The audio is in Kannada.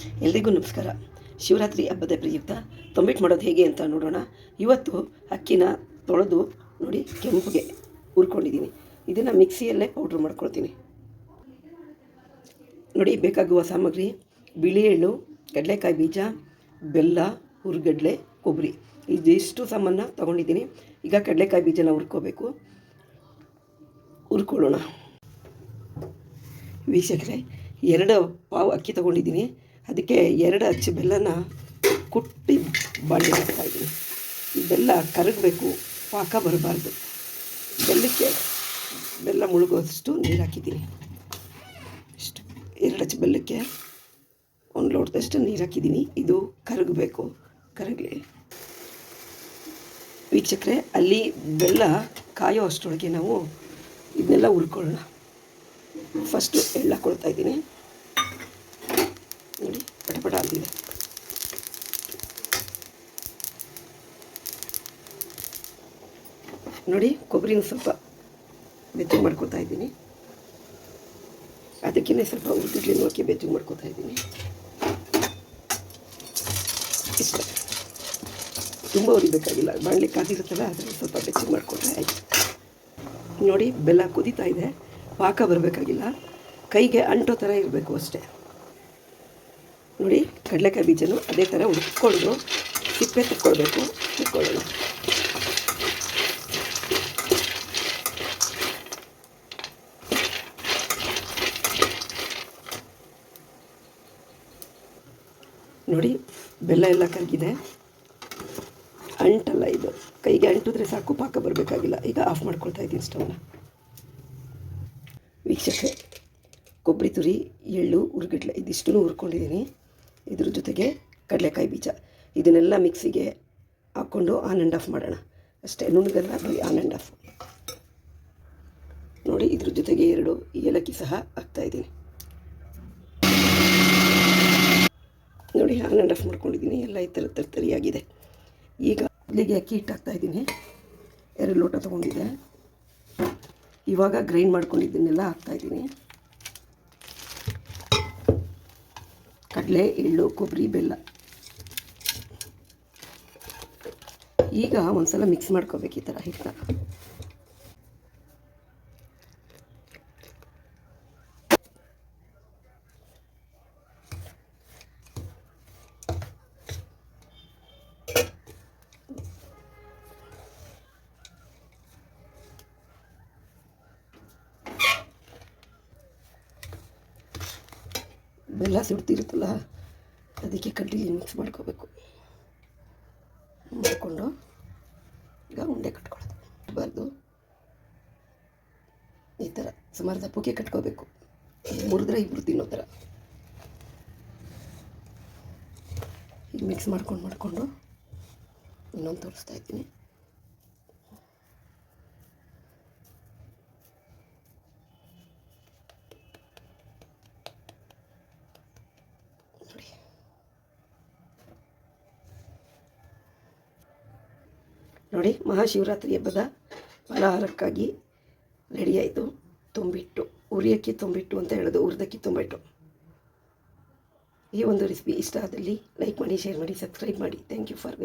ಎಲ್ರಿಗೂ ನಮಸ್ಕಾರ. ಶಿವರಾತ್ರಿ ಹಬ್ಬದ ಪ್ರಯುಕ್ತ ತೊಂಬಿಟ್ಟು ಮಾಡೋದು ಹೇಗೆ ಅಂತ ನೋಡೋಣ. ಇವತ್ತು ಅಕ್ಕಿನ ತೊಳೆದು ನೋಡಿ ಕೆಂಪುಗೆ ಹುರ್ಕೊಂಡಿದ್ದೀನಿ. ಇದನ್ನು ಮಿಕ್ಸಿಯಲ್ಲೇ ಪೌಡ್ರ್ ಮಾಡ್ಕೊಳ್ತೀನಿ. ನೋಡಿ ಬೇಕಾಗುವ ಸಾಮಗ್ರಿ, ಬಿಳಿ ಎಳ್ಳು, ಕಡಲೆಕಾಯಿ ಬೀಜ, ಬೆಲ್ಲ, ಹುರ್ಗಡ್ಲೆ, ಕೊಬ್ಬರಿ. ಇದಿಷ್ಟು ಸಾಮಾನ ತೊಗೊಂಡಿದ್ದೀನಿ. ಈಗ ಕಡಲೆಕಾಯಿ ಬೀಜನ ಹುರ್ಕೋಬೇಕು. ಹುರ್ಕೊಳ್ಳೋಣ. ವೀಕ್ಷಕರೇ, ಎರಡು ಪಾವು ಅಕ್ಕಿ ತೊಗೊಂಡಿದ್ದೀನಿ. ಅದಕ್ಕೆ ಎರಡು ಅಚ್ಚು ಬೆಲ್ಲನ ಕುಟ್ಟಿ ಬಾಣಲೆ ಹಾಕ್ತಾ ಇದ್ದೀನಿ. ಈ ಬೆಲ್ಲ ಕರಗಬೇಕು, ಪಾಕ ಬರಬಾರ್ದು. ಬೆಲ್ಲಕ್ಕೆ ಬೆಲ್ಲ ಮುಳುಗೋದಷ್ಟು ನೀರು ಹಾಕಿದ್ದೀನಿ. ಇಷ್ಟು. ಎರಡು ಅಚ್ಚು ಬೆಲ್ಲಕ್ಕೆ ಒಂದು ಲೋಟದಷ್ಟು ನೀರು ಹಾಕಿದ್ದೀನಿ. ಇದು ಕರಗಬೇಕು. ಕರಗಲಿ. ವೀಕ್ಷಕರೆ, ಅಲ್ಲಿ ಬೆಲ್ಲ ಕಾಯೋ ಅಷ್ಟರೊಳಗೆ ನಾವು ಇದನ್ನೆಲ್ಲ ಹುರ್ಕೊಳ್ಳೋಣ. ಫಸ್ಟು ಎಳ್ಳು ಹಾಕ್ಕೊಳ್ತಾ ಇದ್ದೀನಿ. ಅಂತಿದೆ ನೋಡಿ, ಕೊಬ್ಬರಿನ ಸ್ವಲ್ಪ ಬೆಚ್ಚಗೆ ಮಾಡ್ಕೊತಾ ಇದ್ದೀನಿ. ಅದಕ್ಕಿಂತ ಸ್ವಲ್ಪ ಉದ್ದಿಡ್ಲಿ ನೋಕಿ ಬೆಚ್ಚಗೆ ಮಾಡ್ಕೊತಾ ಇದ್ದೀನಿ. ತುಂಬ ಉರಿಬೇಕಾಗಿಲ್ಲ. ಬಾಣಲಿ ಕಾದಿರುತ್ತಲ್ಲ ಅದನ್ನು ಸ್ವಲ್ಪ ಬೆಚ್ಚಗೆ ಮಾಡಿಕೊಟ್ರೆ ಆಯಿತು. ನೋಡಿ, ಬೆಲ್ಲ ಕುದೀತಾ ಇದೆ. ಪಾಕ ಬರಬೇಕಾಗಿಲ್ಲ. ಕೈಗೆ ಅಂಟೋ ಥರ ಇರಬೇಕು ಅಷ್ಟೇ. ನೋಡಿ ಕಡಲೆಕಾಯಿ ಬೀಜನೂ ಅದೇ ಥರ ಹುಡ್ಕೊಂಡು ಸಿಪ್ಪೆ ತಕ್ಕೊಳ್ಬೇಕು ಇಟ್ಕೊಳ್ಳೋಣ ನೋಡಿ, ಬೆಲ್ಲ ಎಲ್ಲ ಕರಗಿದೆ. ಅಂಟಲ್ಲ ಇದು. ಕೈಗೆ ಅಂಟಿದ್ರೆ ಸಾಕು, ಪಾಕ ಬರಬೇಕಾಗಿಲ್ಲ. ಈಗ ಆಫ್ ಮಾಡ್ಕೊಳ್ತಾ ಇದ್ದೀನಿ ಸ್ಟವ್ನ ವೀಕ್ಷಕರೇ, ಕೊಬ್ಬರಿ ತುರಿ, ಎಳ್ಳು, ಉರ್ಗಡ್ಲೆ ಇದಿಷ್ಟು ಹುರ್ಕೊಂಡಿದ್ದೀನಿ. ಇದ್ರ ಜೊತೆಗೆ ಕಡಲೆಕಾಯಿ ಬೀಜ. ಇದನ್ನೆಲ್ಲ ಮಿಕ್ಸಿಗೆ ಹಾಕ್ಕೊಂಡು ಆನ್ ಆ್ಯಂಡ್ ಆಫ್ ಮಾಡೋಣ. ಅಷ್ಟೇ ನುಣ್ಣಗೆಲ್ಲ ಬರೀ ಆನ್ ಆ್ಯಂಡ್ ಆಫ್ ನೋಡಿ, ಇದ್ರ ಜೊತೆಗೆ ಎರಡು ಏಲಕ್ಕಿ ಸಹ ಹಾಕ್ತಾಯಿದ್ದೀನಿ ನೋಡಿ ಆನ್ ಆ್ಯಂಡ್ ಆಫ್ ಮಾಡ್ಕೊಂಡಿದ್ದೀನಿ. ಎಲ್ಲ ಈ ಥರ ತರ್ತರಿಯಾಗಿದೆ ಈಗ ಇಲ್ಲಿಗೆ ಅಕ್ಕಿ ಹಿಟ್ಟು ಹಾಕ್ತಾಯಿದ್ದೀನಿ ಎರಡು ಲೋಟ ತೊಗೊಂಡಿದ್ದೆ. ಇವಾಗ ಗ್ರೈಂಡ್ ಮಾಡ್ಕೊಂಡಿದ್ದನ್ನೆಲ್ಲ ಹಾಕ್ತಾಯಿದ್ದೀನಿ ಕಡಲೆ ಎಳ್ಳು ಕೊಬ್ಬರಿ ಬೆಲ್ಲ. ಈಗ ಒಂದ್ಸಲ ಮಿಕ್ಸ್ ಮಾಡ್ಕೋಬೇಕು ಈ ಥರ ಹಿಟ್ಟನ್ನ. ಬೆಲ್ಲ ಸುಡ್ತಿರುತ್ತಲ್ಲ ಅದಕ್ಕೆ ಕಡ್ಡಿಗೆ ಮಿಕ್ಸ್ ಮಾಡ್ಕೋಬೇಕು. ಮಾಡಿಕೊಂಡು ಈಗ ಉಂಡೆ ಕಟ್ಕೊಳ್ಳೋದು. ಬರೆದು ಈ ಥರ ಸುಮಾರು ದಪ್ಪಕ್ಕೆ ಕಟ್ಕೋಬೇಕು. ಮುರಿದ್ರೆ ಇಬ್ಬರು ತಿನ್ನೋ ಥರ ಈಗ ಮಿಕ್ಸ್ ಮಾಡ್ಕೊಂಡು, ಮಾಡಿಕೊಂಡು ಇನ್ನೊಂದು ತೋರಿಸ್ತಾ ಇದ್ದೀನಿ. ನೋಡಿ, ಮಹಾಶಿವರಾತ್ರಿ ಹಬ್ಬದ ಫಲಾಹಾರಕ್ಕಾಗಿ ರೆಡಿಯಾಯಿತು ತುಂಬಿಟ್ಟು, ಉರಿಯಕ್ಕಿ ತುಂಬಿಟ್ಟು ಅಂತ ಹೇಳೋದು, ಉರಿದಕ್ಕಿ ತುಂಬಿಟ್ಟು. ಈ ಒಂದು ರೆಸಿಪಿ ಇಷ್ಟ ಆದಲ್ಲಿ ಲೈಕ್ ಮಾಡಿ ಶೇರ್ ಮಾಡಿ ಸಬ್ಸ್ಕ್ರೈಬ್ ಮಾಡಿ. Thank you for